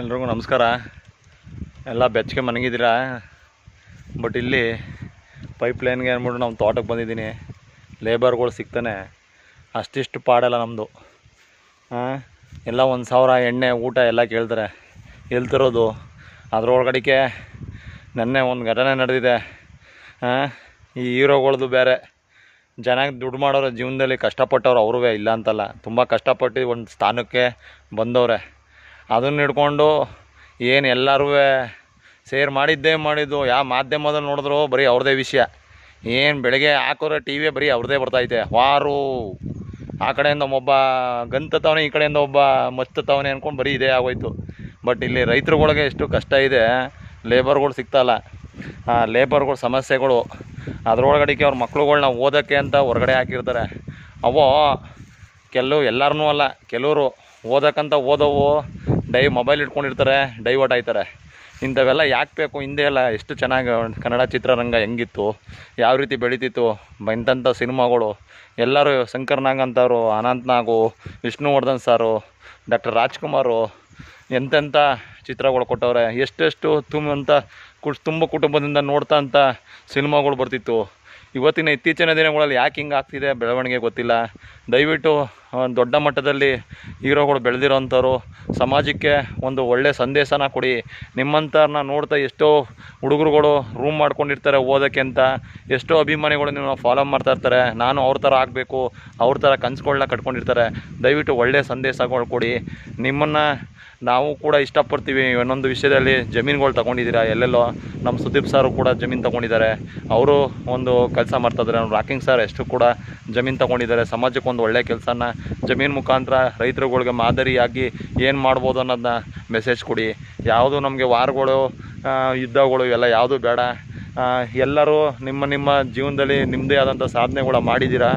ಎಲ್ರಿಗೂ ನಮಸ್ಕಾರ. ಎಲ್ಲ ಬೆಚ್ಚಗೆ ಮನಗಿದ್ದೀರಾ? ಬಟ್ ಇಲ್ಲಿ ಪೈಪ್ ಲೈನ್ಗೆ ಅಂದ್ಬಿಟ್ಟು ನಾವು ತೋಟಕ್ಕೆ ಬಂದಿದ್ದೀನಿ. ಲೇಬರ್ಗಳು ಸಿಗ್ತಾನೆ. ಅಷ್ಟಿಷ್ಟು ಪಾಡಲ್ಲ ನಮ್ಮದು ಎಲ್ಲ ಒಂದು ಸಾವಿರ ಎಣ್ಣೆ, ಊಟ ಎಲ್ಲ ಕೇಳ್ತಾರೆ. ಎಲ್ಲಿ ತರೋದು? ನೆನ್ನೆ ಒಂದು ಘಟನೆ ನಡೆದಿದೆ. ಈ ಹೀರೋಗಳ್ದು ಬೇರೆ. ಚೆನ್ನಾಗಿ ದುಡ್ಡು ಮಾಡೋರು ಜೀವನದಲ್ಲಿ ಕಷ್ಟಪಟ್ಟವ್ರು ಅವ್ರೂ ಇಲ್ಲ ಅಂತಲ್ಲ. ತುಂಬ ಕಷ್ಟಪಟ್ಟು ಒಂದು ಸ್ಥಾನಕ್ಕೆ ಬಂದವ್ರೆ. ಅದನ್ನ ಹಿಡ್ಕೊಂಡು ಏನು ಎಲ್ಲರೂ ಸೇರ್ ಮಾಡಿದ್ದೇ ಮಾಡಿದ್ದು. ಯಾವ ಮಾಧ್ಯಮದಲ್ಲಿ ನೋಡಿದ್ರು ಬರೀ ಅವ್ರದ್ದೇ ವಿಷಯ. ಏನು ಬೆಳಗ್ಗೆ ಹಾಕೋರೆ ಟಿ ವಿ ಬರೀ ಅವ್ರದೇ ಬರ್ತೈತೆ ವಾರು. ಆ ಕಡೆಯಿಂದ ಒಬ್ಬ ಗಂತತವನೆ, ಈ ಕಡೆಯಿಂದ ಒಬ್ಬ ಮತ್ತವನೇ ಅಂದ್ಕೊಂಡು ಬರೀ ಇದೇ ಆಗೋಯ್ತು. ಬಟ್ ಇಲ್ಲಿ ರೈತರುಗಳಿಗೆ ಎಷ್ಟು ಕಷ್ಟ ಇದೆ. ಲೇಬರ್ಗಳು ಸಿಗ್ತಾಯಿಲ್ಲ ಆ, ಲೇಬರ್ಗಳ ಸಮಸ್ಯೆಗಳು. ಅದರೊಳಗಡೆಗೆ ಅವ್ರ ಮಕ್ಳುಗಳ್ನ ಓದೋಕ್ಕೆ ಅಂತ ಹೊರಗಡೆ ಹಾಕಿರ್ತಾರೆ. ಅವು ಕೆಲವು ಎಲ್ಲರೂ ಅಲ್ಲ, ಕೆಲವರು ಓದಕ್ಕಂತ ಓದೋವು. ಡೈ ಮೊಬೈಲ್ ಇಟ್ಕೊಂಡಿರ್ತಾರೆ, ಡೈವರ್ಟ್ ಆಯ್ತಾರೆ. ಇಂಥವೆಲ್ಲ ಯಾಕೆ ಬೇಕು? ಹಿಂದೆ ಎಲ್ಲ ಎಷ್ಟು ಚೆನ್ನಾಗಿ ಕನ್ನಡ ಚಿತ್ರರಂಗ ಹೆಂಗಿತ್ತು, ಯಾವ ರೀತಿ ಬೆಳೀತಿತ್ತು, ಇಂಥಂಥ ಸಿನಿಮಾಗಳು. ಎಲ್ಲರೂ ಶಂಕರ್ ನಾಗ್ ಅಂತವರು, ಅನಂತ್ ನಾಗು, ವಿಷ್ಣುವರ್ಧನ್ ಸಾರು, ಡಾಕ್ಟರ್ ರಾಜ್ಕುಮಾರು, ಎಂತೆಂಥ ಚಿತ್ರಗಳು ಕೊಟ್ಟವ್ರೆ. ಎಷ್ಟೆಷ್ಟು ತುಂಬಂತ ಕುಟ್ ತುಂಬ ಕುಟುಂಬದಿಂದ ನೋಡ್ತಾ ಅಂತ ಸಿನಿಮಾಗಳು ಬರ್ತಿತ್ತು. ಇವತ್ತಿನ ಇತ್ತೀಚಿನ ದಿನಗಳಲ್ಲಿ ಯಾಕೆ ಹಿಂಗೆ ಆಗ್ತಿದೆ ಬೆಳವಣಿಗೆ ಗೊತ್ತಿಲ್ಲ. ದಯವಿಟ್ಟು ದೊಡ್ಡ ಮಟ್ಟದಲ್ಲಿ ಹೀರೋಗಳು ಬೆಳೆದಿರೋಂಥವ್ರು, ಸಮಾಜಕ್ಕೆ ಒಂದು ಒಳ್ಳೆಯ ಸಂದೇಶನ ಕೊಡಿ. ನಿಮ್ಮಂಥವ್ರನ್ನ ನೋಡ್ತಾ ಎಷ್ಟೋ ಹುಡುಗರುಗಳು ರೂಮ್ ಮಾಡ್ಕೊಂಡಿರ್ತಾರೆ ಓದೋಕ್ಕೆ ಅಂತ, ಎಷ್ಟೋ ಅಭಿಮಾನಿಗಳು ಫಾಲೋ ಮಾಡ್ತಾ ಇರ್ತಾರೆ. ನಾನು ಅವ್ರ ಥರ ಆಗಬೇಕು, ಅವ್ರ ಥರ ಕನ್ಸುಗಳನ್ನ ಕಟ್ಕೊಂಡಿರ್ತಾರೆ. ದಯವಿಟ್ಟು ಒಳ್ಳೆಯ ಸಂದೇಶಗಳು ಕೊಡಿ. ನಿಮ್ಮನ್ನು ನಾವು ಕೂಡ ಇಷ್ಟಪಡ್ತೀವಿ. ಇನ್ನೊಂದು ವಿಷಯದಲ್ಲಿ ಜಮೀನುಗಳು ತಗೊಂಡಿದ್ದೀರಾ ಎಲ್ಲೆಲ್ಲೋ. ನಮ್ಮ ಸುದೀಪ್ ಸಾರು ಕೂಡ ಜಮೀನು ತಗೊಂಡಿದ್ದಾರೆ. ಅವರು ಒಂದು ಕೆಲಸ ಮಾಡ್ತಾಯಿದ್ದಾರೆ ನಮ್ಮ ರಾಕಿಂಗ್ ಸರ್ ಎಷ್ಟು ಕೂಡ ಜಮೀನು ತಗೊಂಡಿದ್ದಾರೆ. ಸಮಾಜಕ್ಕೆ ಒಂದು ಒಳ್ಳೆಯ ಕೆಲಸನ ಜಮೀನು ಮುಖಾಂತರ ರೈತರುಗಳಿಗೆ ಮಾದರಿಯಾಗಿ ಏನು ಮಾಡ್ಬೋದು ಅನ್ನೋದನ್ನ ಮೆಸೇಜ್ ಕೊಡಿ. ಯಾವುದು ನಮಗೆ ವಾರಗಳು ಯುದ್ಧಗಳು ಇವೆಲ್ಲ ಯಾವುದು ಬೇಡ. ಎಲ್ಲರೂ ನಿಮ್ಮ ನಿಮ್ಮ ಜೀವನದಲ್ಲಿ ನಿಮ್ಮದೇ ಆದಂಥ ಸಾಧನೆಗಳ ಮಾಡಿದ್ದೀರಾ?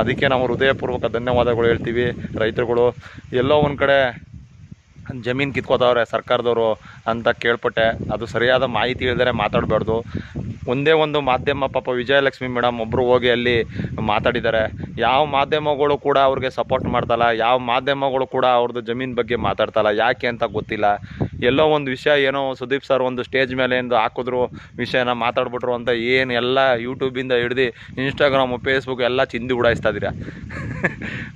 ಅದಕ್ಕೆ ನಾವು ಹೃದಯಪೂರ್ವಕ ಧನ್ಯವಾದಗಳು ಹೇಳ್ತೀವಿ ರೈತರುಗಳು. ಎಲ್ಲೋ ಒಂದು ಕಡೆ ಜಮೀನು ಕಿತ್ಕೋತಾವ್ರೆ ಸರ್ಕಾರದವರು ಅಂತ ಕೇಳ್ಪಟ್ಟೆ. ಅದು ಸರಿಯಾದ ಮಾಹಿತಿ ಇಲ್ಲದೇ ಮಾತಾಡಬಾರ್ದು. ಒಂದೇ ಒಂದು ಮಾಧ್ಯಮ ಪಾಪ ವಿಜಯಲಕ್ಷ್ಮಿ ಮೇಡಮ್ ಒಬ್ಬರು ಹೋಗಿ ಅಲ್ಲಿ ಮಾತಾಡಿದ್ದಾರೆ. ಯಾವ ಮಾಧ್ಯಮಗಳು ಕೂಡ ಅವ್ರಿಗೆ ಸಪೋರ್ಟ್ ಮಾಡ್ತಲ್ಲ ಯಾವ ಮಾಧ್ಯಮಗಳು ಕೂಡ ಅವ್ರದ್ದು ಜಮೀನು ಬಗ್ಗೆ ಮಾತಾಡ್ತಲ್ಲ, ಯಾಕೆ ಅಂತ ಗೊತ್ತಿಲ್ಲ. ಎಲ್ಲೋ ಒಂದು ವಿಷಯ ಏನೋ ಸುದೀಪ್ ಸರ್ ಒಂದು ಸ್ಟೇಜ್ ಮೇಲೆ ಎಂದು ಹಾಕಿದ್ರು, ವಿಷಯನ ಮಾತಾಡ್ಬಿಟ್ರು ಅಂತ ಏನು ಎಲ್ಲ ಯೂಟ್ಯೂಬಿಂದ ಹಿಡ್ದು ಇನ್ಸ್ಟಾಗ್ರಾಮು ಫೇಸ್ಬುಕ್ ಎಲ್ಲ ಚಿಂದಿ ಉಡಾಯಿಸ್ತಾ ಇದ್ದೀರಾ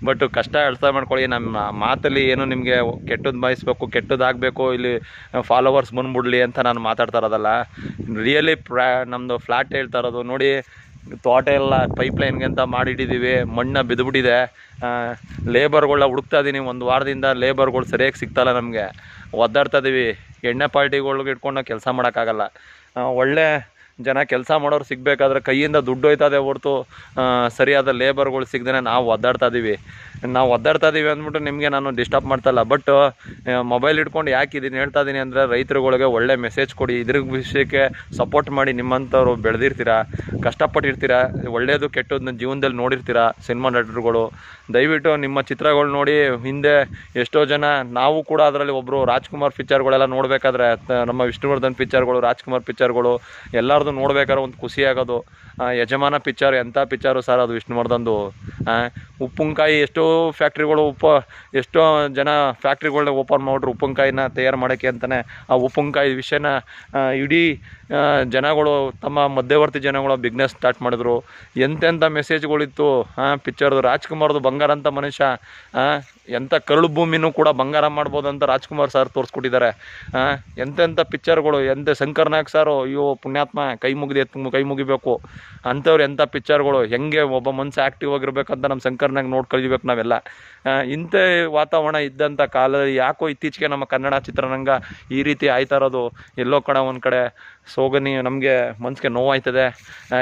ಬಟ್ ಕಷ್ಟ ಅರ್ಥ ಮಾಡ್ಕೊಳ್ಳಿ, ನಮ್ಮ ಮಾತಲ್ಲಿ ಏನು ನಿಮಗೆ ಕೆಟ್ಟದ್ದು ಬಯಸ್ಬೇಕು ಕೆಟ್ಟದ್ದಾಗಬೇಕು ಇಲ್ಲಿ ಫಾಲೋವರ್ಸ್ ಬಂದ್ಬಿಡ್ಲಿ ಅಂತ ನಾನು ಮಾತಾಡ್ತಾ ಇರೋದಲ್ಲ. ರಿಯಲಿ ಪ್ರಾ ನಮ್ಮದು ಫ್ಲಾಟ್ ಹೇಳ್ತಾ ಇರೋದು ನೋಡಿ ತೋಟ ಎಲ್ಲ ಪೈಪ್ ಲೈನ್ಗೆ ಅಂತ ಮಾಡಿಟ್ಟಿದ್ದೀವಿ ಮಣ್ಣು ಬಿದ್ದುಬಿಟ್ಟಿದೆ ಲೇಬರ್ಗಳನ್ನ ಹುಡುಕ್ತಾ ಇದ್ದೀನಿ ಒಂದು ವಾರದಿಂದ ಲೇಬರ್ಗಳು ಸರಿಯಾಗಿ ಸಿಗ್ತಾಯಿಲ್ಲ ನಮಗೆ. ಒದ್ದಾಡ್ತಾ ಇದ್ದೀವಿ ಎಣ್ಣೆ ಪಾರ್ಟಿಗಳ್ಗೆ ಇಟ್ಕೊಂಡು ಕೆಲಸ ಮಾಡೋಕ್ಕಾಗಲ್ಲ ಒಳ್ಳೆ ಜನ ಕೆಲಸ ಮಾಡೋರು ಸಿಗಬೇಕಾದ್ರೆ ಕೈಯಿಂದ ದುಡ್ಡು ಹೋಯ್ತದೆ ಹೊರತು ಸರಿಯಾದ ಲೇಬರ್ಗಳು ಸಿಗದೇ ನಾವು ಒದ್ದಾಡ್ತಾ ಇದ್ದೀವಿ ನಾವು ಒದ್ದಾಡ್ತಾ ಇದ್ದೀವಿ ಅಂದ್ಬಿಟ್ಟು ನಿಮಗೆ ನಾನು ಡಿಸ್ಟರ್ಬ್ ಮಾಡ್ತಾಯಿಲ್ಲ ಬಟ್ ಮೊಬೈಲ್ ಇಟ್ಕೊಂಡು ಯಾಕೆ ಇದನ್ನು ಹೇಳ್ತಾ ಇದ್ದೀನಿ ಅಂದರೆ ರೈತರುಗಳಿಗೆ ಒಳ್ಳೆ ಮೆಸೇಜ್ ಕೊಡಿ. ಇದ್ರ ವಿಷಯಕ್ಕೆ ಸಪೋರ್ಟ್ ಮಾಡಿ ನಿಮ್ಮಂಥವ್ರು ಬೆಳೆದಿರ್ತೀರ, ಕಷ್ಟಪಟ್ಟಿರ್ತೀರ ಒಳ್ಳೆಯದು ಕೆಟ್ಟದ್ದು ಜೀವನದಲ್ಲಿ ನೋಡಿರ್ತೀರ ಸಿನಿಮಾ ನಟರುಗಳು. ದಯವಿಟ್ಟು ನಿಮ್ಮ ಚಿತ್ರಗಳು ನೋಡಿ ಹಿಂದೆ ಎಷ್ಟೋ ಜನ ನಾವು ಕೂಡ ಅದರಲ್ಲಿ ಒಬ್ಬರು ರಾಜ್ಕುಮಾರ್ ಪಿಕ್ಚರ್ಗಳೆಲ್ಲ ನೋಡಬೇಕಾದ್ರೆ, ನಮ್ಮ ವಿಷ್ಣುವರ್ಧನ್ ಪಿಕ್ಚರ್ಗಳು ರಾಜ್ಕುಮಾರ್ ಪಿಕ್ಚರ್ಗಳು ಎಲ್ಲರದು ನೋಡ್ಬೇಕಾದ್ರೆ ಒಂದು ಖುಷಿ ಆಗೋದು. ಯಜಮಾನ ಪಿಕ್ಚರ್ ಎಂಥ ಪಿಚ್ಚರು ಸರ್ ಅದು ವಿಷ್ಣುವರ್ಧನ್ದು. ಉಪ್ಪಿನಕಾಯಿ ಎಷ್ಟೋ ಫ್ಯಾಕ್ಟ್ರಿಗಳು ಉಪ್ಪು ಎಷ್ಟೋ ಜನ ಫ್ಯಾಕ್ಟ್ರಿಗಳನ್ನ ಓಪನ್ ಮಾಡಿದ್ರು ಉಪ್ಪಿನಕಾಯಿನ ತಯಾರು ಮಾಡೋಕ್ಕೆ ಅಂತಲೇ ಆ ಉಪ್ಪಿನಕಾಯಿ ವಿಷಯನ ಇಡೀ ಜನಗಳು, ತಮ್ಮ ಮಧ್ಯವರ್ತಿ ಜನಗಳು ಬಿಸ್ನೆಸ್ ಸ್ಟಾರ್ಟ್ ಮಾಡಿದ್ರು. ಎಂತೆಂಥ ಮೆಸೇಜ್ಗಳಿತ್ತು ಹಾಂ ಪಿಕ್ಚರ್ದು ರಾಜ್ಕುಮಾರ್ದು ಬಂಗಾರ ಅಂತ ಮನುಷ್ಯ ಎಂಥ ಕರುಳು ಭೂಮಿನೂ ಕೂಡ ಬಂಗಾರ ಮಾಡ್ಬೋದು ಅಂತ ರಾಜ್ಕುಮಾರ್ ಸರ್ ತೋರಿಸ್ಕೊಟ್ಟಿದ್ದಾರೆ. ಎಂಥೆಂಥ ಪಿಕ್ಚರ್ಗಳು ಎಂತ ಶಂಕರ್ ನಾಯಕ್ ಸಾರು ಅಯ್ಯೋ, ಪುಣ್ಯಾತ್ಮ, ಕೈ ಮುಗಿದು ಎತ್ತು ಕೈ ಮುಗಿಬೇಕು. ಅಂಥವ್ರು ಎಂಥ ಪಿಕ್ಚರ್ಗಳು ಹೆಂಗೆ ಒಬ್ಬ ಮನ್ಸು ಆ್ಯಕ್ಟಿವ್ ಆಗಿರ್ಬೇಕಂತ ನಮ್ಮ ಶಂಕರ್ನಾಗ ನೋಡಿ ಕಲಿಬೇಕು ನಾವೆಲ್ಲ. ಇಂಥ ವಾತಾವರಣ ಇದ್ದಂಥ ಕಾಲ ಯಾಕೋ ಇತ್ತೀಚೆಗೆ ನಮ್ಮ ಕನ್ನಡ ಚಿತ್ರರಂಗ ಈ ರೀತಿ ಆಯ್ತಾ ಇರೋದು. ಎಲ್ಲೋ ಕಡೆ ಒಂದು ಕಡೆ ಸೋಗನಿ ನಮಗೆ ಮನಸ್ಸಿಗೆ ನೋವಾಯ್ತದೆ.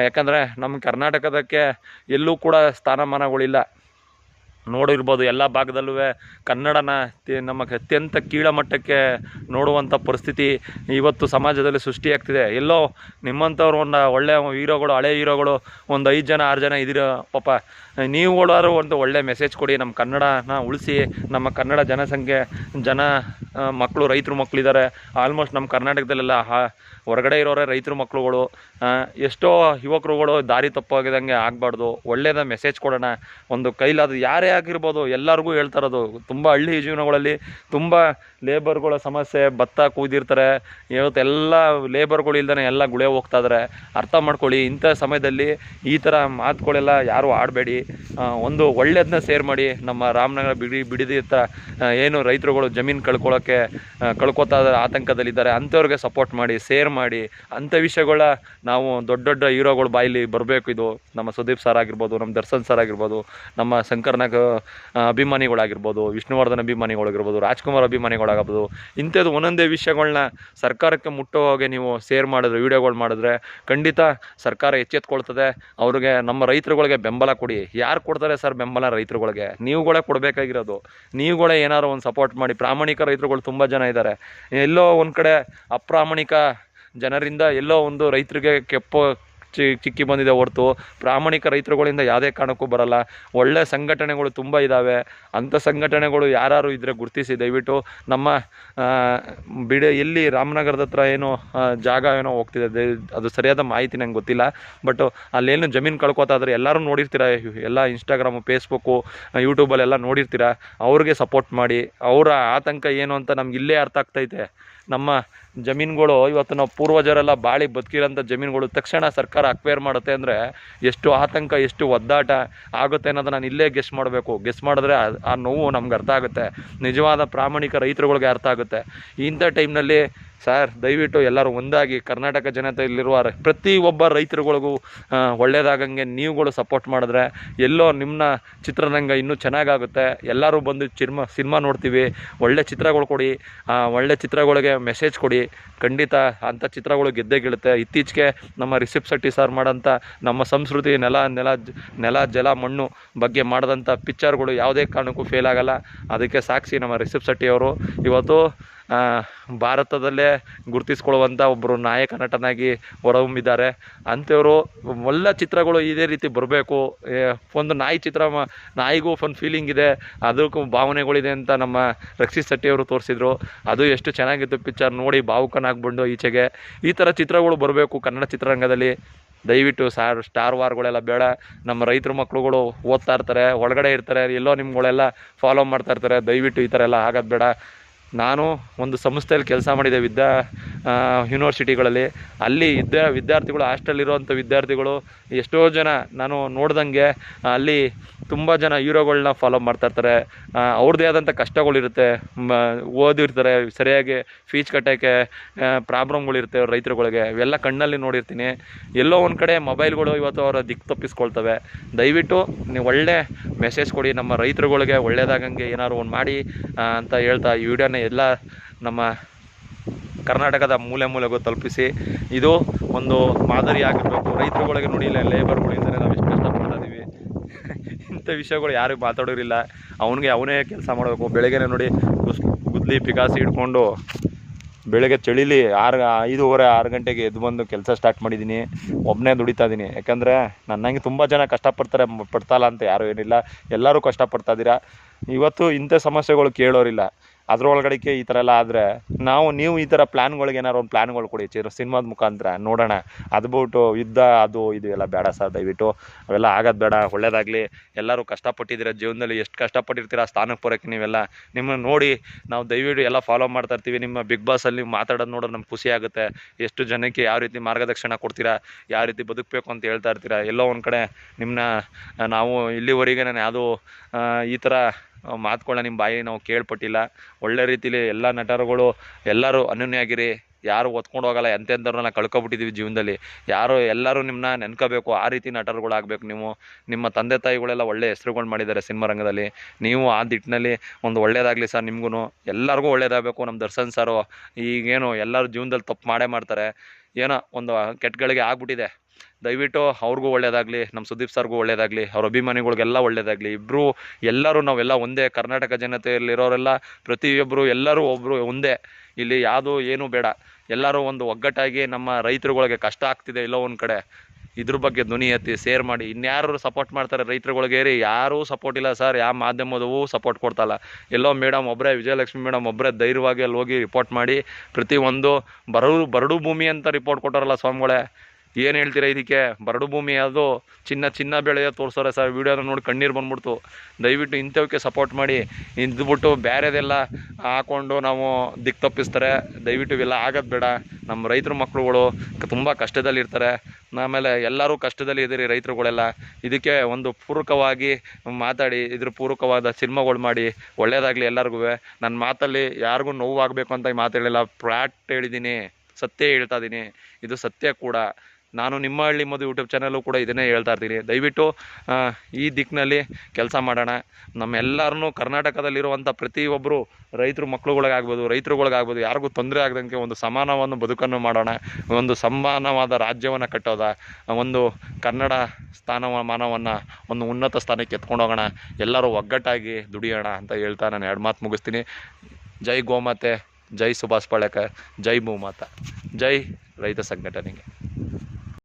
ಯಾಕಂದರೆ ನಮ್ಮ ಕರ್ನಾಟಕದಕ್ಕೆ ಎಲ್ಲೂ ಕೂಡ ಸ್ಥಾನಮಾನಗಳಿಲ್ಲ. ನೋಡಿರ್ಬೋದು ಎಲ್ಲ ಭಾಗದಲ್ಲೂ ಕನ್ನಡನ ನಮಗೆ ಅತ್ಯಂತ ಕೀಳಮಟ್ಟಕ್ಕೆ ನೋಡುವಂಥ ಪರಿಸ್ಥಿತಿ ಇವತ್ತು ಸಮಾಜದಲ್ಲಿ ಸೃಷ್ಟಿಯಾಗ್ತಿದೆ. ಎಲ್ಲೋ ನಿಮ್ಮಂಥವ್ರು ಒಂದು ಒಳ್ಳೆಯ ಹೀರೋಗಳು, ಹಳೆ ಹೀರೋಗಳು ಒಂದು ಐದು ಜನ, ಆರು ಜನ ಇದ್ದೀರ ಪಾಪ. ನೀವುಗಳಾರು ಒಂದು ಒಳ್ಳೆ ಮೆಸೇಜ್ ಕೊಡಿ. ನಮ್ಮ ಕನ್ನಡನ ಉಳಿಸಿ, ನಮ್ಮ ಕನ್ನಡ ಜನಸಂಖ್ಯೆ, ಜನ ಮಕ್ಕಳು ರೈತರು ಮಕ್ಕಳಿದ್ದಾರೆ ಆಲ್ಮೋಸ್ಟ್ ನಮ್ಮ ಕರ್ನಾಟಕದಲ್ಲೆಲ್ಲ ಹೊರಗಡೆ ಇರೋರೆ ರೈತರು ಮಕ್ಕಳುಗಳು ಎಷ್ಟೋ ಯುವಕರುಗಳು ದಾರಿ ತಪ್ಪಾಗಿದಂಗೆ ಆಗಬಾರ್ದು. ಒಳ್ಳೆಯದ ಮೆಸೇಜ್ ಕೊಡೋಣ. ಒಂದು ಕೈಲಾದ ಯಾರೇ ಆಗಿರ್ಬೋದು ಎಲ್ಲರಿಗೂ ಹೇಳ್ತಾ ಇರೋದು. ತುಂಬ ಹಳ್ಳಿ ಜೀವನಗಳಲ್ಲಿ ತುಂಬ ಲೇಬರ್ಗಳ ಸಮಸ್ಯೆ, ಭತ್ತ ಕೂದಿರ್ತಾರೆ. ಇವತ್ತೆಲ್ಲ ಲೇಬರ್ಗಳು ಇಲ್ದೇ ಎಲ್ಲ ಗುಳೆ ಹೋಗ್ತಾ ಇದ್ದಾರೆ ಅರ್ಥ ಮಾಡ್ಕೊಳ್ಳಿ, ಇಂಥ ಸಮಯದಲ್ಲಿ ಈ ಥರ ಮಾತುಗಳೆಲ್ಲ ಯಾರೂ ಆಡಬೇಡಿ. ಒಂದು ಒಳ್ಳೇದನ್ನ ಸೇರ್ ಮಾಡಿ ನಮ್ಮ ರಾಮನಗರ ಬಿಡಿ ಬಿಡಿದಿ ಹತ್ರ ಏನು ರೈತರುಗಳು ಜಮೀನು ಕಳ್ಕೊಳ್ಳೋಕ್ಕೆ ಕಳ್ಕೊತಾ ಆತಂಕದಲ್ಲಿದ್ದಾರೆ, ಅಂಥವ್ರಿಗೆ ಸಪೋರ್ಟ್ ಮಾಡಿ, ಸೇರ್ ಮಾಡಿ, ಅಂಥ ವಿಷಯಗಳ ನಾವು ದೊಡ್ಡ ದೊಡ್ಡ ಹೀರೋಗಳ ಬಾಯಲ್ಲಿ ಬರಬೇಕು ಇದು. ನಮ್ಮ ಸುದೀಪ್ ಸರ್ ಆಗಿರ್ಬೋದು, ನಮ್ಮ ದರ್ಶನ್ ಸರ್ ಆಗಿರ್ಬೋದು, ನಮ್ಮ ಶಂಕರ್ನಾಗ್ ಅಭಿಮಾನಿಗಳಾಗಿರ್ಬೋದು, ವಿಷ್ಣುವರ್ಧನ್ ಅಭಿಮಾನಿಗಳಾಗಿರ್ಬೋದು, ರಾಜ್ಕುಮಾರ್ ಅಭಿಮಾನಿಗಳಾಗಬಹುದು ಇಂಥದ್ದು ಒಂದೊಂದೇ ವಿಷಯಗಳನ್ನ ಸರ್ಕಾರಕ್ಕೆ ಮುಟ್ಟೋ ಹಾಗೆ ನೀವು ಸೇರ್ ಮಾಡಿದ್ರೆ ವಿಡಿಯೋಗಳು ಮಾಡಿದ್ರೆ ಖಂಡಿತ ಸರ್ಕಾರ ಎಚ್ಚೆತ್ಕೊಳ್ತದೆ. ಅವ್ರಿಗೆ, ನಮ್ಮ ರೈತರುಗಳಿಗೆ ಬೆಂಬಲ ಕೊಡಿ. ಯಾರು ಕೊಡ್ತಾರೆ ಸರ್ ಬೆಂಬಲ ರೈತರುಗಳಿಗೆ? ನೀವುಗಳೇ ಕೊಡಬೇಕಾಗಿರೋದು. ನೀವುಗಳೇ ಏನಾದ್ರು ಒಂದು ಸಪೋರ್ಟ್ ಮಾಡಿ. ಪ್ರಾಮಾಣಿಕ ರೈತರುಗಳು ತುಂಬ ಜನ ಇದ್ದಾರೆ ಎಲ್ಲೋ ಒಂದು ಕಡೆ ಅಪ್ರಾಮಾಣಿಕ ಜನರಿಂದ ಎಲ್ಲೋ ಒಂದು ರೈತರಿಗೆ ಕೆಪ್ಪ ಚಿ ಚಿಕ್ಕಿ ಬಂದಿದೆ ಹೊರತು. ಪ್ರಾಮಾಣಿಕ ರೈತರುಗಳಿಂದ ಯಾವುದೇ ಕಾರಣಕ್ಕೂ ಬರಲ್ಲ. ಒಳ್ಳೆ ಸಂಘಟನೆಗಳು ತುಂಬ ಇದ್ದಾವೆ ಅಂಥ ಸಂಘಟನೆಗಳು ಯಾರು ಇದ್ದರೆ ಗುರುತಿಸಿ. ದಯವಿಟ್ಟು ನಮ್ಮ ಬಿಡ, ಎಲ್ಲಿ ರಾಮನಗರದ ಹತ್ರ ಏನೋ ಜಾಗ ಏನೋ ಹೋಗ್ತಿದೆ, ಅದು ಸರಿಯಾದ ಮಾಹಿತಿ ನಂಗೆ ಗೊತ್ತಿಲ್ಲ. ಬಟ್ ಅಲ್ಲೇನು ಜಮೀನು ಕಳ್ಕೊತಾ ಇದ್ರೆ ಎಲ್ಲರೂ ನೋಡಿರ್ತೀರ? ಎಲ್ಲ ಇನ್ಸ್ಟಾಗ್ರಾಮು ಫೇಸ್ಬುಕ್ಕು ಯೂಟ್ಯೂಬಲ್ಲೆಲ್ಲ ನೋಡಿರ್ತೀರ? ಅವ್ರಿಗೆ ಸಪೋರ್ಟ್ ಮಾಡಿ. ಅವರ ಆತಂಕ ಏನು ಅಂತ ನಮ್ಗೆ ಇಲ್ಲೇ ಅರ್ಥ ಆಗ್ತೈತೆ. ನಮ್ಮ ಜಮೀನುಗಳು ಇವತ್ತು ನಾವು ಪೂರ್ವಜರೆಲ್ಲ ಬಾಳಿ ಬದುಕಿರೋಂಥ ಜಮೀನುಗಳು ತಕ್ಷಣ ಸರ್ಕಾರ ಅಕ್ವೇರ್ ಮಾಡುತ್ತೆ ಅಂದರೆ ಎಷ್ಟು ಆತಂಕ, ಎಷ್ಟು ಒದ್ದಾಟ ಆಗುತ್ತೆ ಅನ್ನೋದು ನಾನು ಇಲ್ಲೇ ಗೆಸ್ ಮಾಡಬೇಕು. ಗೆಸ್ ಮಾಡಿದ್ರೆ ಆ- ನೋವು ನಮ್ಗೆ ಅರ್ಥ ಆಗುತ್ತೆ. ನಿಜವಾದ ಪ್ರಾಮಾಣಿಕ ರೈತರುಗಳಿಗೆ ಅರ್ಥ ಆಗುತ್ತೆ. ಇಂಥ ಟೈಮ್ನಲ್ಲಿ ಸರ್, ದಯವಿಟ್ಟು ಎಲ್ಲರೂ ಒಂದಾಗಿ ಕರ್ನಾಟಕ ಜನತೆ ಇಲ್ಲಿರುವ ಪ್ರತಿ ಒಬ್ಬ ರೈತರುಗಳಿಗೂ ಒಳ್ಳೆಯದಾಗಂಗೆ ನೀವುಗಳು ಸಪೋರ್ಟ್ ಮಾಡಿದ್ರೆ ಎಲ್ಲೋ ನಿಮ್ಮ ಚಿತ್ರರಂಗ ಇನ್ನೂ ಚೆನ್ನಾಗಾಗುತ್ತೆ. ಎಲ್ಲರೂ ಬಂದು ಚಿರ್ಮ, ಸಿನಿಮಾ ನೋಡ್ತೀವಿ. ಒಳ್ಳೆ ಚಿತ್ರಗಳು ಕೊಡಿ. ಒಳ್ಳೆ ಚಿತ್ರಗಳಿಗೆ ಮೆಸೇಜ್ ಕೊಡಿ. ಖಂಡಿತ ಅಂಥ ಚಿತ್ರಗಳು ಗೆದ್ದೇ ಗೆಲ್ಲುತ್ತೆ ಇತ್ತೀಚೆಗೆ ನಮ್ಮ ರಿಷಬ್ ಶೆಟ್ಟಿ ಸರ್ ಮಾಡೋಂಥ ನಮ್ಮ ಸಂಸ್ಕೃತಿ, ನೆಲ ನೆಲ ನೆಲ, ಜಲ, ಮಣ್ಣು ಬಗ್ಗೆ ಮಾಡಿದಂಥ ಪಿಕ್ಚರ್ಗಳು ಯಾವುದೇ ಕಾರಣಕ್ಕೂ ಫೇಲ್ ಆಗಲ್ಲ. ಅದಕ್ಕೆ ಸಾಕ್ಷಿ ನಮ್ಮ ರಿಷಬ್ ಶೆಟ್ಟಿಯವರು ಇವತ್ತು ಭಾರತದಲ್ಲೇ ಗುರುತಿಸ್ಕೊಳ್ಳುವಂಥ ಒಬ್ಬರು ನಾಯಕ ನಟನಾಗಿ ಹೊರಹೊಮ್ಮಿದ್ದಾರೆ. ಅಂಥವರು ಒಳ್ಳೆ ಚಿತ್ರಗಳು ಇದೇ ರೀತಿ ಬರಬೇಕು. ಒಂದು ನಾಯಿ ಚಿತ್ರ ನಾಯಿಗೂ ಒಂದು ಫೀಲಿಂಗ್ ಇದೆ. ಅದಕ್ಕೂ ಭಾವನೆಗಳಿದೆ ಅಂತ ನಮ್ಮ ರಕ್ಷಿತ್ ಶೆಟ್ಟಿಯವರು ತೋರಿಸಿದ್ರು. ಅದು ಎಷ್ಟು ಚೆನ್ನಾಗಿತ್ತು ಪಿಕ್ಚರ್ ನೋಡಿ ಭಾವುಕನಾಗ್ಬಂಡು ಈಚೆಗೆ. ಈ ಥರ ಚಿತ್ರಗಳು ಬರಬೇಕು ಕನ್ನಡ ಚಿತ್ರರಂಗದಲ್ಲಿ. ದಯವಿಟ್ಟು ಸಾರ್ ಸ್ಟಾರ್ ವಾರ್ಗಳೆಲ್ಲ ಬೇಡ. ನಮ್ಮ ರೈತರ ಮಕ್ಕಳುಗಳು ಓದ್ತಾ ಇರ್ತಾರೆ ಒಳಗಡೆ ಇರ್ತಾರೆ, ಎಲ್ಲೋ ನಿಮ್ಗಳೆಲ್ಲ ಫಾಲೋ ಮಾಡ್ತಾ ಇರ್ತಾರೆ. ದಯವಿಟ್ಟು ಈ ಥರ ಎಲ್ಲ ಆಗೋದು ಬೇಡ. ನಾನು ಒಂದು ಸಂಸ್ಥೆಯಲ್ಲಿ ಕೆಲಸ ಮಾಡಿದೆ ವಿದ್ಯಾ ಯೂನಿವರ್ಸಿಟಿಗಳಲ್ಲಿ ಅಲ್ಲಿ ಇದ್ದ ವಿದ್ಯಾರ್ಥಿಗಳು ಹಾಸ್ಟೆಲಿರುವಂಥ ವಿದ್ಯಾರ್ಥಿಗಳು, ಎಷ್ಟೋ ಜನ ನಾನು ನೋಡ್ದಂಗೆ ಅಲ್ಲಿ ತುಂಬ ಜನ ಹೀರೋಗಳನ್ನ ಫಾಲೋ ಮಾಡ್ತಾ ಇರ್ತಾರೆ. ಅವ್ರದ್ದೇ ಆದಂಥ ಕಷ್ಟಗಳಿರುತ್ತೆ. ಓದಿರ್ತಾರೆ, ಸರಿಯಾಗಿ ಫೀಸ್ ಕಟ್ಟೋಕ್ಕೆ ಪ್ರಾಬ್ಲಮ್ಗಳಿರುತ್ತೆ ಅವ್ರ ರೈತರುಗಳಿಗೆ. ಇವೆಲ್ಲ ಕಣ್ಣಲ್ಲಿ ನೋಡಿರ್ತೀನಿ. ಎಲ್ಲೋ ಒಂದು ಕಡೆ ಮೊಬೈಲ್ಗಳು ಇವತ್ತು ಅವರ ದಿಕ್ಕು ತಪ್ಪಿಸ್ಕೊಳ್ತವೆ. ದಯವಿಟ್ಟು ನೀವು ಒಳ್ಳೆ ಮೆಸೇಜ್ ಕೊಡಿ. ನಮ್ಮ ರೈತರುಗಳಿಗೆ ಒಳ್ಳೆಯದಾಗಂಗೆ ಏನಾದ್ರು ಒಂದು ಮಾಡಿ ಅಂತ ಹೇಳ್ತಾ ಈ ವಿಡಿಯೋನ ಎಲ್ಲ ನಮ್ಮ ಕರ್ನಾಟಕದ ಮೂಲೆ ಮೂಲೆಗೂ ತಲುಪಿಸಿ. ಇದು ಒಂದು ಮಾದರಿ ಆಗಿರಬೇಕು ರೈತರುಗಳಿಗೆ ನೋಡಿ ಇಲ್ಲ ಲೇಬರ್ಗಳಿಂದಲೇ ನಾವು ಎಷ್ಟು ಕಷ್ಟಪಡ್ತಾ ಇದ್ದೀವಿ ಇಂಥ ವಿಷಯಗಳು ಯಾರು ಮಾತಾಡೋರಿಲ್ಲ. ಅವನಿಗೆ ಅವನೇ ಕೆಲಸ ಮಾಡಬೇಕು. ಬೆಳಗ್ಗೆನೇ ನೋಡಿ ಗುಸ್, ಗುದ್ಲಿ ಪಿಕಾಸಿ ಹಿಡ್ಕೊಂಡು ಬೆಳಗ್ಗೆ ಚಳಿಲಿ ಆರು, ಐದೂವರೆ, ಆರು ಗಂಟೆಗೆ ಎದ್ದು ಬಂದು ಕೆಲಸ ಸ್ಟಾರ್ಟ್ ಮಾಡಿದ್ದೀನಿ ಒಬ್ಬನೇ ದುಡಿತಾ ಇದ್ದೀನಿ ಯಾಕಂದರೆ ನನ್ನಂಗೆ ತುಂಬ ಜನ ಕಷ್ಟಪಡ್ತಾರೆ ಪಡ್ತಾಯಿಲ್ಲ ಅಂತ ಯಾರೂ ಏನಿಲ್ಲ. ಎಲ್ಲರೂ ಕಷ್ಟಪಡ್ತಾ ಇದ್ದೀರಾ ಇವತ್ತು ಇಂಥ ಸಮಸ್ಯೆಗಳು ಕೇಳೋರಿಲ್ಲ. ಅದರೊಳಗಡೆಗೆ ಈ ಥರ ಎಲ್ಲ ಆದರೆ ನಾವು, ನೀವು ಈ ಥರ ಪ್ಲ್ಯಾನ್ಗಳಿಗೆ ಏನಾರು ಒಂದು ಪ್ಲ್ಯಾನ್ಗಳು ಕೊಡಿ. ಚಿರ ಸಿನಿಮಾದ ಮುಖಾಂತರ ನೋಡೋಣ. ಅದು ಬಿಟ್ಟು ಯುದ್ಧ, ಅದು ಇದು ಎಲ್ಲ ಬೇಡ ಸರ್, ದಯವಿಟ್ಟು. ಅವೆಲ್ಲ ಆಗೋದು ಬೇಡ. ಒಳ್ಳೇದಾಗಲಿ. ಎಲ್ಲರೂ ಕಷ್ಟಪಟ್ಟಿದ್ದೀರ ಜೀವನದಲ್ಲಿ. ಎಷ್ಟು ಕಷ್ಟಪಟ್ಟಿರ್ತೀರಾ ಸ್ಥಾನಕ್ಕೆ ಬರೋಕ್ಕೆ ನೀವೆಲ್ಲ ನಿಮ್ಮನ್ನು ನೋಡಿ ನಾವು ದಯವಿಟ್ಟು ಎಲ್ಲ ಫಾಲೋ ಮಾಡ್ತಾ ಇರ್ತೀವಿ. ನಿಮ್ಮ ಬಿಗ್ ಬಾಸಲ್ಲಿ ನೀವು ಮಾತಾಡೋದು ನೋಡೋದು ನಮ್ಗೆ ಖುಷಿ ಆಗುತ್ತೆ. ಎಷ್ಟು ಜನಕ್ಕೆ ಯಾವ ರೀತಿ ಮಾರ್ಗದರ್ಶನ ಕೊಡ್ತೀರಾ? ಯಾವ ರೀತಿ ಬದುಕಬೇಕು ಅಂತ ಹೇಳ್ತಾ ಇರ್ತೀರಾ? ಎಲ್ಲೋ ಒಂದು ಕಡೆ ನಿಮ್ಮನ್ನ ನಾವು ಇಲ್ಲಿವರೆಗೆ ನಾನು ಯಾವುದೋ ಈ ಥರ ಮಾತುಗಳನ್ನ ನಿಮ್ಮ ಬಾಯಿ, ನಾವು ಕೇಳ್ಪಟ್ಟಿಲ್ಲ. ಒಳ್ಳೆ ರೀತಿಲಿ ಎಲ್ಲ ನಟರುಗಳು ಎಲ್ಲರೂ ಅನನ್ಯಾಗಿರಿ. ಯಾರು ಒತ್ಕೊಂಡು ಹೋಗಲ್ಲ ಎಂತೆಂಥವ್ರನ್ನ ಕಳ್ಕೊಬಿಟ್ಟಿದ್ದೀವಿ ಜೀವನದಲ್ಲಿ. ಯಾರು ಎಲ್ಲರೂ ನಿಮ್ಮನ್ನ ನೆನ್ಕೋಬೇಕು, ಆ ರೀತಿ ನಟರುಗಳಾಗಬೇಕು ನೀವು. ನಿಮ್ಮ ತಂದೆ ತಾಯಿಗಳೆಲ್ಲ ಒಳ್ಳೆ ಹೆಸರುಗಳು ಮಾಡಿದ್ದಾರೆ ಸಿನಿಮಾ ರಂಗದಲ್ಲಿ. ನೀವು ಆ ದಿಟ್ಟಿನಲ್ಲಿ ಒಂದು ಒಳ್ಳೇದಾಗಲಿ ಸರ್ ನಿಮಗೂ ಎಲ್ಲರಿಗೂ ಒಳ್ಳೇದಾಗಬೇಕು ನಮ್ಮ ದರ್ಶನ್ ಸರು. ಈಗೇನು ಎಲ್ಲರೂ ಜೀವನದಲ್ಲಿ ತಪ್ಪು ಮಾಡೇ ಮಾಡ್ತಾರೆ. ಏನೋ ಒಂದು ಕೆಟ್ಟಗಳಿಗೆ ಆಗ್ಬಿಟ್ಟಿದೆ. ದಯವಿಟ್ಟು ಅವ್ರಿಗೂ ಒಳ್ಳೇದಾಗಲಿ ನಮ್ಮ ಸುದೀಪ್ ಸರ್ಗೂ ಒಳ್ಳೇದಾಗಲಿ, ಅವ್ರ ಅಭಿಮಾನಿಗಳಿಗೆಲ್ಲ ಒಳ್ಳೇದಾಗಲಿ. ಇಬ್ಬರು ಎಲ್ಲರೂ ನಾವೆಲ್ಲ ಒಂದೇ, ಕರ್ನಾಟಕ ಜನತೆಯಲ್ಲಿರೋರೆಲ್ಲ ಪ್ರತಿಯೊಬ್ಬರು ಎಲ್ಲರೂ ಒಬ್ಬರು ಒಂದೇ. ಇಲ್ಲಿ ಯಾವುದು ಏನೂ ಬೇಡ. ಎಲ್ಲರೂ ಒಂದು ಒಗ್ಗಟ್ಟಾಗಿ ನಮ್ಮ ರೈತರುಗಳಿಗೆ ಕಷ್ಟ ಆಗ್ತಿದೆ ಎಲ್ಲೋ ಒಂದು ಕಡೆ. ಇದ್ರ ಬಗ್ಗೆ ಧ್ವನಿ ಎತ್ತಿ ಸೇರ್ ಮಾಡಿ. ಇನ್ಯಾರು ಸಪೋರ್ಟ್ ಮಾಡ್ತಾರೆ ರೈತರುಗಳಿಗೇರಿ ಯಾರೂ ಸಪೋರ್ಟ್ ಇಲ್ಲ ಸರ್ ಯಾವ ಮಾಧ್ಯಮದವೂ ಸಪೋರ್ಟ್ ಕೊಡ್ತಲ್ಲ ಎಲ್ಲೋ ಮೇಡಮ್ ಒಬ್ಬರೇ ವಿಜಯಲಕ್ಷ್ಮಿ ಮೇಡಮ್ ಒಬ್ಬರೇ ಧೈರ್ಯವಾಗಿ ಅಲ್ಲಿ ಹೋಗಿ ರಿಪೋರ್ಟ್ ಮಾಡಿ ಪ್ರತಿಯೊಂದು ಬರಡು ಬರಡು ಭೂಮಿ ಅಂತ ರಿಪೋರ್ಟ್ ಕೊಟ್ಟಾರಲ್ಲ ಸ್ವಾಮಿಗಳೇ. ಏನು ಹೇಳ್ತೀರಾ ಇದಕ್ಕೆ? ಬರಡು ಭೂಮಿ ಅದು ಚಿನ್ನ ಚಿನ್ನ ಬೆಳೆಯ ತೋರಿಸೋರೆ ಸರ್. ವೀಡಿಯೋನ ನೋಡಿ ಕಣ್ಣೀರು ಬಂದ್ಬಿಡ್ತು. ದಯವಿಟ್ಟು ಇಂಥವಕ್ಕೆ ಸಪೋರ್ಟ್ ಮಾಡಿ. ಇದ್ಬಿಟ್ಟು ಬೇರೆದೆಲ್ಲ ಹಾಕೊಂಡು ನಾವು ದಿಕ್ಕು ತಪ್ಪಿಸ್ತಾರೆ. ದಯವಿಟ್ಟು ಇವೆಲ್ಲ ಆಗೋದು ಬೇಡ. ನಮ್ಮ ರೈತರ ಮಕ್ಕಳುಗಳು ತುಂಬ ಕಷ್ಟದಲ್ಲಿರ್ತಾರೆ. ಆಮೇಲೆ ಎಲ್ಲರೂ ಕಷ್ಟದಲ್ಲಿ ಇದ್ದೀರಿ ರೈತರುಗಳೆಲ್ಲ. ಇದಕ್ಕೆ ಒಂದು ಪೂರಕವಾಗಿ ಮಾತಾಡಿ, ಇದ್ರ ಪೂರಕವಾದ ಸಿನಿಮಾಗಳು ಮಾಡಿ. ಒಳ್ಳೇದಾಗಲಿ ಎಲ್ಲರಿಗೂ. ನನ್ನ ಮಾತಲ್ಲಿ ಯಾರಿಗೂ ನೋವಾಗಬೇಕು ಅಂತ ಮಾತಾಡಲಿಲ್ಲ ಮಾತು ಹೇಳಿಲ್ಲ ಹೇಳಿದ್ದೀನಿ ಸತ್ಯ ಹೇಳ್ತಾ ಇದ್ದೀನಿ ಇದು ಸತ್ಯ ಕೂಡ. ನಾನು ನಿಮ್ಮ ಹಳ್ಳಿ ಮದು ಯೂಟ್ಯೂಬ್ ಚಾನಲ್ಲು ಕೂಡ ಇದನ್ನೇ ಹೇಳ್ತಾ ಇರ್ತೀನಿ. ದಯವಿಟ್ಟು ಈ ದಿಕ್ಕಿನಲ್ಲಿ ಕೆಲಸ ಮಾಡೋಣ. ನಮ್ಮೆಲ್ಲರನ್ನೂ ಕರ್ನಾಟಕದಲ್ಲಿರುವಂಥ ಪ್ರತಿಯೊಬ್ಬರು ರೈತರು ಮಕ್ಳುಗಳಿಗಾಗ್ಬೋದು, ರೈತರುಗಳಿಗಾಗ್ಬೋದು, ಯಾರಿಗೂ ತೊಂದರೆ ಆಗದಂಗೆ ಒಂದು ಸಮಾನವನ್ನು ಬದುಕನ್ನು ಮಾಡೋಣ. ಒಂದು ಸಮಾನವಾದ ರಾಜ್ಯವನ್ನು ಕಟ್ಟೋದ. ಒಂದು ಕನ್ನಡ ಸ್ಥಾನಮಾನವನ್ನು ಒಂದು ಉನ್ನತ ಸ್ಥಾನಕ್ಕೆ ಎತ್ಕೊಂಡು ಹೋಗೋಣ. ಎಲ್ಲರೂ ಒಗ್ಗಟ್ಟಾಗಿ ದುಡಿಯೋಣ ಅಂತ ಹೇಳ್ತಾ ನಾನು ಎರಡು ಮಾತು ಮುಗಿಸ್ತೀನಿ. ಜೈ ಗೋಮಾತೆ, ಜೈ ಸುಭಾಷ್ ಪಾಳೇಕರ್, ಜೈ ಭೂಮಾತ, ಜೈ ರೈತ ಸಂಘಟನೆಗೆ.